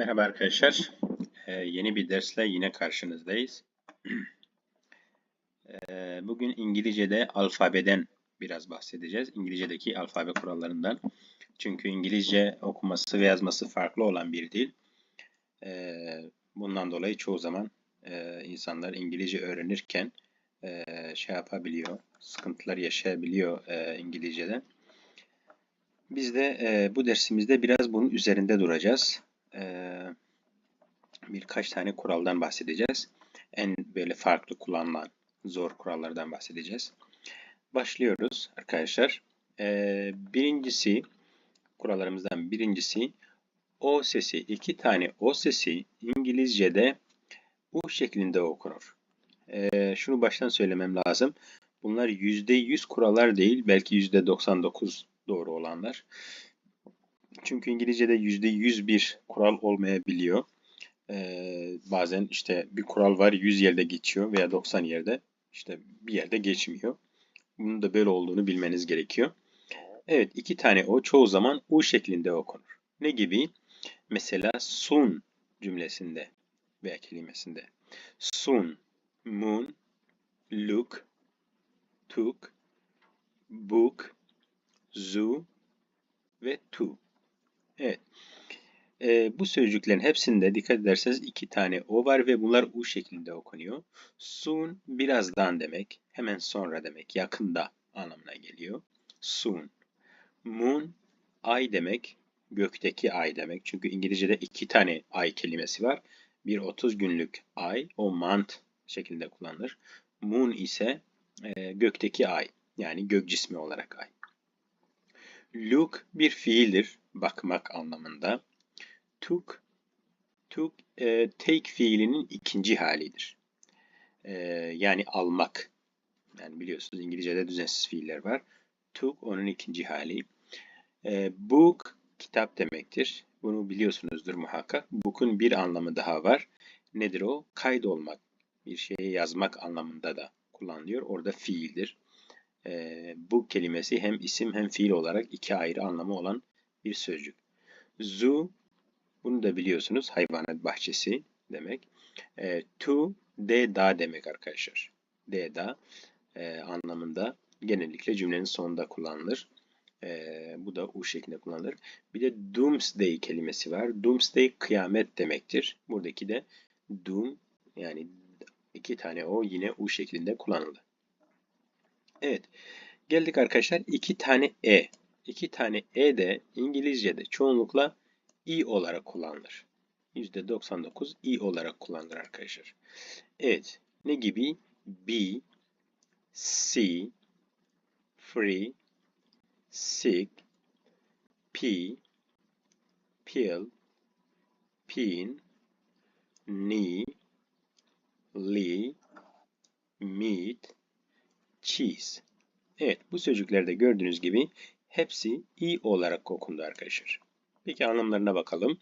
Merhaba arkadaşlar. Ee, yeni bir dersle yine karşınızdayız. Ee, bugün İngilizce'de alfabeden biraz bahsedeceğiz. İngilizce'deki alfabe kurallarından. Çünkü İngilizce okuması ve yazması farklı olan bir dil. Ee, bundan dolayı çoğu zaman e, insanlar İngilizce öğrenirken e, şey yapabiliyor, sıkıntılar yaşayabiliyor e, İngilizce'de. Biz de e, bu dersimizde biraz bunun üzerinde duracağız birkaç tane kuraldan bahsedeceğiz. En böyle farklı kullanılan zor kurallardan bahsedeceğiz. Başlıyoruz arkadaşlar. Birincisi kurallarımızdan birincisi o sesi iki tane o sesi İngilizce'de U şeklinde okunur. Şunu baştan söylemem lazım. Bunlar %100 kurallar değil, belki %99 doğru olanlar. Çünkü İngilizce'de %100 bir kural olmayabiliyor. Ee, bazen işte bir kural var 100 yerde geçiyor veya 90 yerde işte bir yerde geçmiyor. Bunun da böyle olduğunu bilmeniz gerekiyor. Evet iki tane o çoğu zaman U şeklinde okunur. Ne gibi? Mesela soon cümlesinde veya kelimesinde. Soon, moon, look, took, book, zoo ve to. Evet. E, bu sözcüklerin hepsinde dikkat ederseniz iki tane o var ve bunlar u şeklinde okunuyor. Soon birazdan demek, hemen sonra demek, yakında anlamına geliyor. Soon. Moon ay demek, gökteki ay demek. Çünkü İngilizce'de iki tane ay kelimesi var. Bir 30 günlük ay, o month şeklinde kullanılır. Moon ise e, gökteki ay, yani gök cismi olarak ay. Look bir fiildir, bakmak anlamında. Took, took e, take fiilinin ikinci halidir. E, yani almak. Yani biliyorsunuz İngilizce'de düzensiz fiiller var. Took onun ikinci hali. E, book kitap demektir. Bunu biliyorsunuzdur muhakkak. Book'un bir anlamı daha var. Nedir o? Kaydolmak. Bir şeye yazmak anlamında da kullanılıyor. Orada fiildir. E, bu kelimesi hem isim hem fiil olarak iki ayrı anlamı olan bir sözcük. Zoo bunu da biliyorsunuz hayvanat bahçesi demek. E, to de da demek arkadaşlar. De da e, anlamında genellikle cümlenin sonunda kullanılır. E, bu da u şeklinde kullanılır. Bir de doomsday kelimesi var. Doomsday kıyamet demektir. Buradaki de doom yani iki tane o yine u şeklinde kullanıldı. Evet. Geldik arkadaşlar iki tane e. İki tane e de İngilizce'de çoğunlukla i olarak kullanılır. %99 i olarak kullanılır arkadaşlar. Evet. Ne gibi? Be, see, free, sick, pee, pill, pin, knee, lee, meat, cheese. Evet bu sözcüklerde gördüğünüz gibi hepsi i olarak okundu arkadaşlar. Peki anlamlarına bakalım.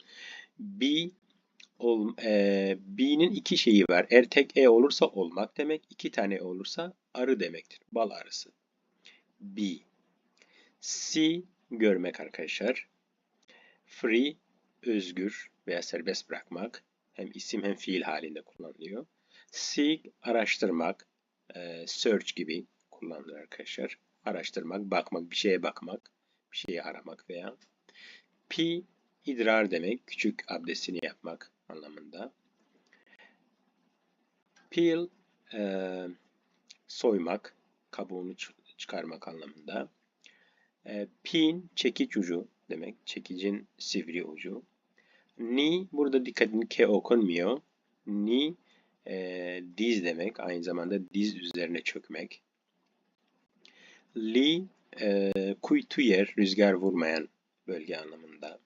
Ol, e, be'nin iki şeyi var. Eğer tek e olursa olmak demek, iki tane e olursa arı demektir. Bal arısı. Be. See görmek arkadaşlar. Free özgür veya serbest bırakmak. Hem isim hem fiil halinde kullanılıyor. Seek araştırmak, e, search gibi kullanılır arkadaşlar. Araştırmak, bakmak, bir şeye bakmak, bir şeyi aramak veya Pi idrar demek, küçük abdestini yapmak anlamında. Peel e, soymak, kabuğunu çıkarmak anlamında. E, pin çekiç ucu demek, çekicin sivri ucu. Ni burada dikkatini ke okunmuyor. Ni e, diz demek, aynı zamanda diz üzerine çökmek. Li e, kuytu yer, rüzgar vurmayan bölge anlamında.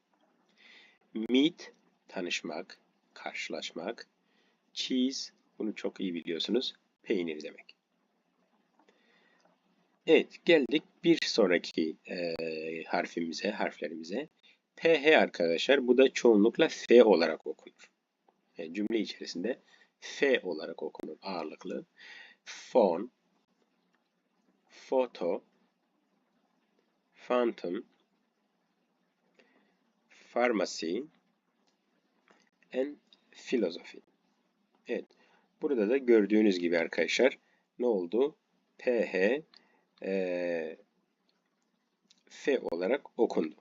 Meet, tanışmak, karşılaşmak. Cheese, bunu çok iyi biliyorsunuz, peynir demek. Evet, geldik bir sonraki e, harfimize, harflerimize. PH arkadaşlar, bu da çoğunlukla F olarak okunur. Yani e, cümle içerisinde F olarak okunur ağırlıklı. Phone, photo, phantom, pharmacy, and philosophy. Evet. Burada da gördüğünüz gibi arkadaşlar ne oldu? PH e, F olarak okundu.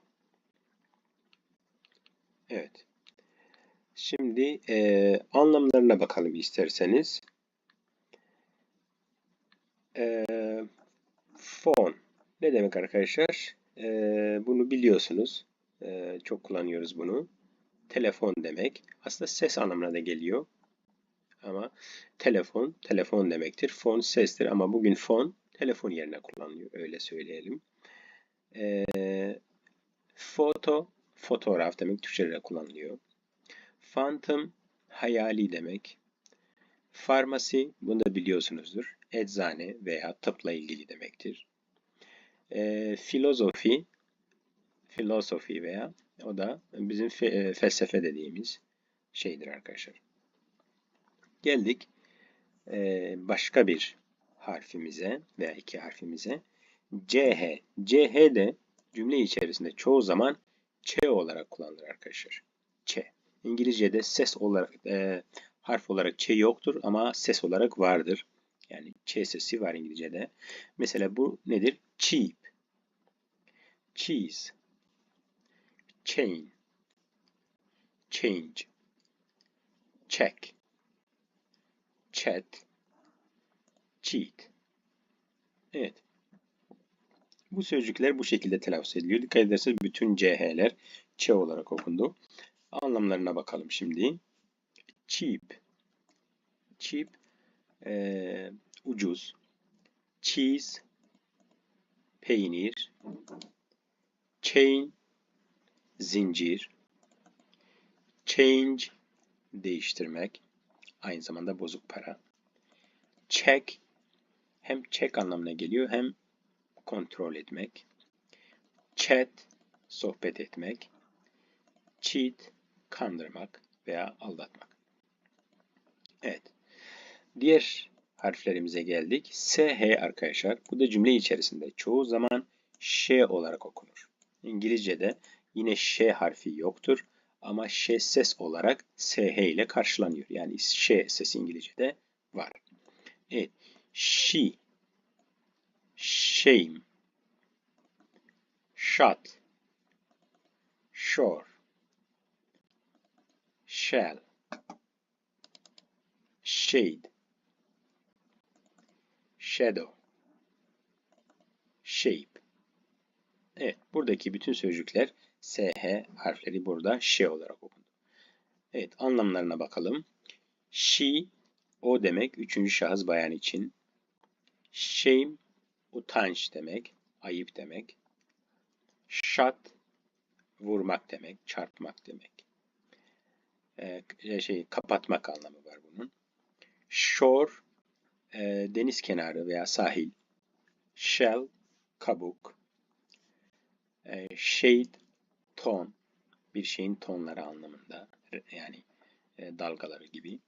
Evet. Şimdi e, anlamlarına bakalım isterseniz. E, phone ne demek arkadaşlar? E, bunu biliyorsunuz. E, çok kullanıyoruz bunu. Telefon demek. Aslında ses anlamına da geliyor. Ama telefon, telefon demektir. Fon sestir ama bugün fon telefon yerine kullanılıyor. Öyle söyleyelim. E, foto, fotoğraf demek Türkçe'de kullanılıyor. Phantom, hayali demek. Farmasi, bunu da biliyorsunuzdur. Eczane veya tıpla ilgili demektir. E, filozofi, filosofi veya o da bizim fe, e, felsefe dediğimiz şeydir arkadaşlar. Geldik e, başka bir harfimize veya iki harfimize. CH. CH de cümle içerisinde çoğu zaman Ç olarak kullanılır arkadaşlar. Ç. İngilizce'de ses olarak e, harf olarak Ç yoktur ama ses olarak vardır. Yani Ç sesi var İngilizce'de. Mesela bu nedir? Cheap. Cheese. Chain. Change. Check. Chat. Cheat. Evet. Bu sözcükler bu şekilde telaffuz ediliyor. Dikkat ederseniz bütün CH'ler Ç olarak okundu. Anlamlarına bakalım şimdi. Cheap. Cheap e, ucuz. Cheese peynir. Chain zincir. Change değiştirmek. Aynı zamanda bozuk para. Check hem check anlamına geliyor hem kontrol etmek. Chat sohbet etmek. Cheat kandırmak veya aldatmak. Diğer harflerimize geldik. SH arkadaşlar. Bu da cümle içerisinde çoğu zaman ş olarak okunur. İngilizce'de yine ş harfi yoktur ama ş ses olarak sh ile karşılanıyor. Yani ş sesi İngilizce'de var. Evet. She shame shut shore shell shade shadow shape Evet, buradaki bütün sözcükler SH harfleri burada ş olarak okundu. Evet, anlamlarına bakalım. She, o demek, üçüncü şahıs bayan için. Shame, utanç demek, ayıp demek. Shut, vurmak demek, çarpmak demek. Ee, şey, kapatmak anlamı var bunun. Shore, e, deniz kenarı veya sahil. Shell, kabuk. E, shade, ton, bir şeyin tonları anlamında. Yani e, dalgaları gibi.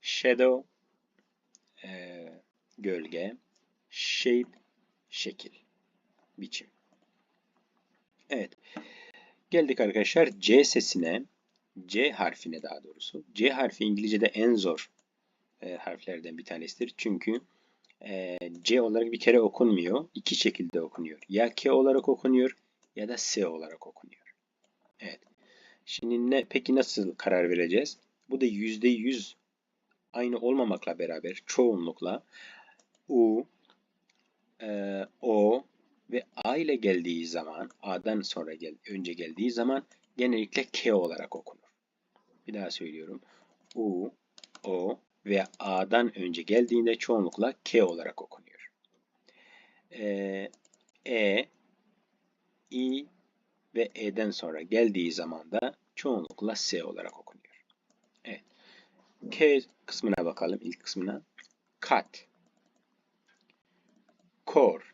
Shadow, e, gölge. Shape, şekil, biçim. Evet. Geldik arkadaşlar C sesine. C harfine daha doğrusu. C harfi İngilizce'de en zor e, harflerden bir tanesidir. Çünkü e, C olarak bir kere okunmuyor. İki şekilde okunuyor. Ya K olarak okunuyor ya da S olarak okunuyor. Evet. Şimdi ne, peki nasıl karar vereceğiz? Bu da %100 aynı olmamakla beraber çoğunlukla U, e, O ve A ile geldiği zaman, A'dan sonra gel, önce geldiği zaman genellikle K olarak okunur. Bir daha söylüyorum. U, O ve A'dan önce geldiğinde çoğunlukla K olarak okunuyor. E, e I ve E'den sonra geldiği zaman da çoğunlukla S olarak okunuyor. Evet. K kısmına bakalım. ilk kısmına. Cut. Core.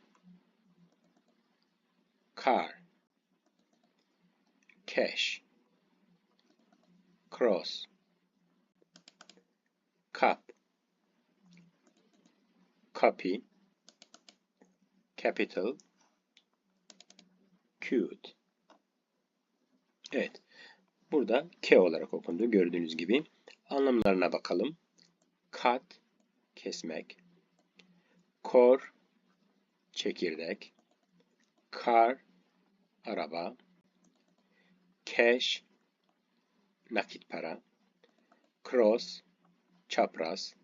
Car. Cash. Cross. Cup. Copy. Capital. Cute. Evet. burada K olarak okundu gördüğünüz gibi. Anlamlarına bakalım. Cut, kesmek. Core, çekirdek. Car, araba. Cash, nakit para. Cross, çapraz.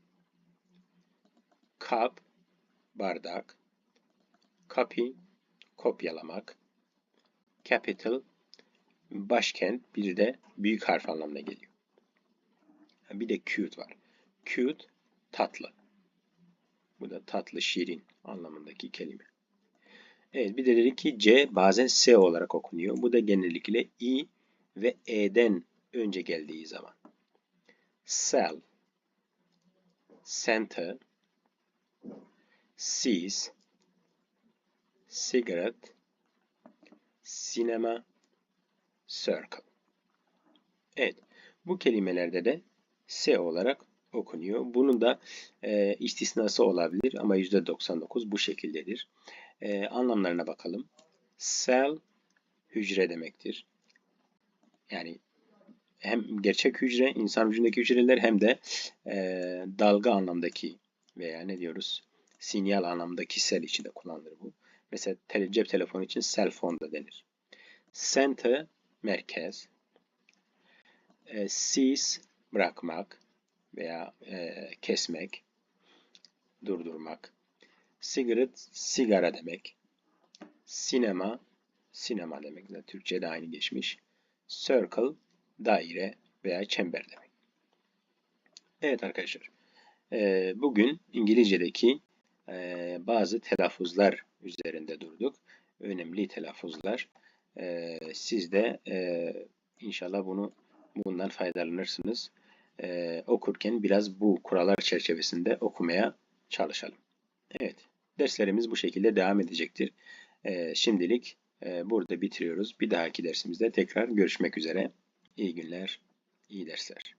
Cup, bardak. Copy, kopyalamak. Capital, başkent, bir de büyük harf anlamına geliyor. Bir de cute var. Cute, tatlı. Bu da tatlı, şirin anlamındaki kelime. Evet bir de dedik ki C bazen S olarak okunuyor. Bu da genellikle I ve E'den önce geldiği zaman. Cell, center, seas, cigarette, cinema, circle. Evet, bu kelimelerde de S olarak okunuyor. Bunun da e, istisnası olabilir ama %99 bu şekildedir. E, anlamlarına bakalım. Cell hücre demektir. Yani hem gerçek hücre, insan vücudundaki hücreler hem de e, dalga anlamdaki veya ne diyoruz sinyal anlamdaki cell için de kullanılır bu. Mesela tele, cep telefonu için cell phone da denir. Center merkez. E, cease bırakmak veya e, kesmek, durdurmak. Cigarette sigara demek. Sinema sinema demek. Zaten Türkçe'de aynı geçmiş. Circle daire veya çember demek. Evet arkadaşlar. E, bugün İngilizce'deki bazı telaffuzlar üzerinde durduk. Önemli telaffuzlar. Siz de inşallah bunu bundan faydalanırsınız. Okurken biraz bu kurallar çerçevesinde okumaya çalışalım. Evet, derslerimiz bu şekilde devam edecektir. Şimdilik burada bitiriyoruz. Bir dahaki dersimizde tekrar görüşmek üzere. İyi günler, iyi dersler.